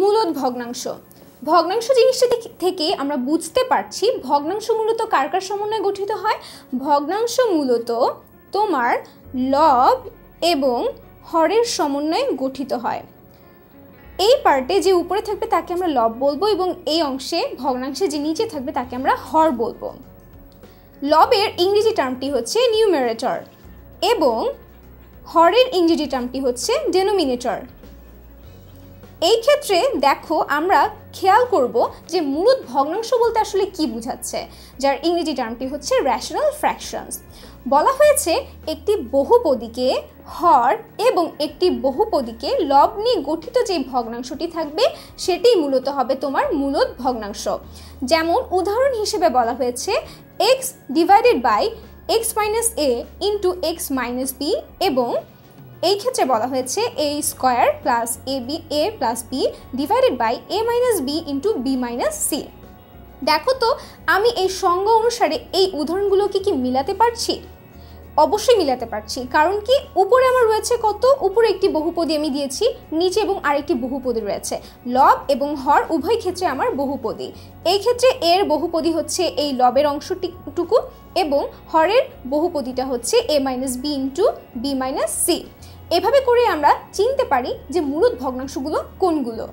মূলত ভগ্নাংশ। ভগ্নাংশ জিনিসটা থেকে আমরা বুঝতে পারছি ভগ্নাংশ মূলত কার কার সমন্বয়ে গঠিত হয়? ভগ্নাংশ মূলত তোমার লব এবং হরের সমন্বয়ে গঠিত হয়। এই পার্টে যে উপরে থাকবে তাকে আমরা লব বলব এবং এই অংশে ভগ্নাংশে যে নিচে থাকবে তাকে আমরা হর বলব। লবের ইংরেজি টার্মটি হচ্ছে নিউমেরেটর এবং হরের ইংরেজি টার্মটি হচ্ছে ডেনোমিনেটর। এই ক্ষেত্রে দেখো আমরা খেয়াল করব যে মূলত ভগ্নাংশ বলতে আসলে কি বোঝাচ্ছে, যার ইংরেজি টার্মটি হচ্ছে র্যাশনাল ফ্র্যাকশনস বলা হয়েছে একটি বহুপদীকে হর এবং একটি বহুপদীকে লব নিয়ে গঠিত যে ভগ্নাংশটি থাকবে সেটি মূলত হবে তোমার মূলত ভগ্নাংশ। যেমন উদাহরণ হিসেবে বলা হয়েছে X divided by X minus A into X minus B এবং এই ক্ষেত্রে বলা হয়েছে A square plus A B A plus B divided by A minus B into B minus C দেখো তো, আমি এই সঙ্গ অনুসারে এই উদাহরণগুলোকে কি মিলাতে পারছি? অবশ্যই মিলাতে পারছি, কারণ কি উপরে আমার রয়েছে কত? উপরে একটি বহুপদী আমি দিয়েছি, নিচে এবং আরেকটি বহুপদী রয়েছে। লব এবং হর উভয় ক্ষেত্রে আমার বহুপদী। এই ক্ষেত্রে এর বহুপদী হচ্ছে এই লবের অংশটুকু এবং হরের বহুপদীটা হচ্ছে A minus B into B minus C এভাবে করে আমরা চিনতে পারি যে মূলত ভগ্নাংশগুলো কোনগুলো।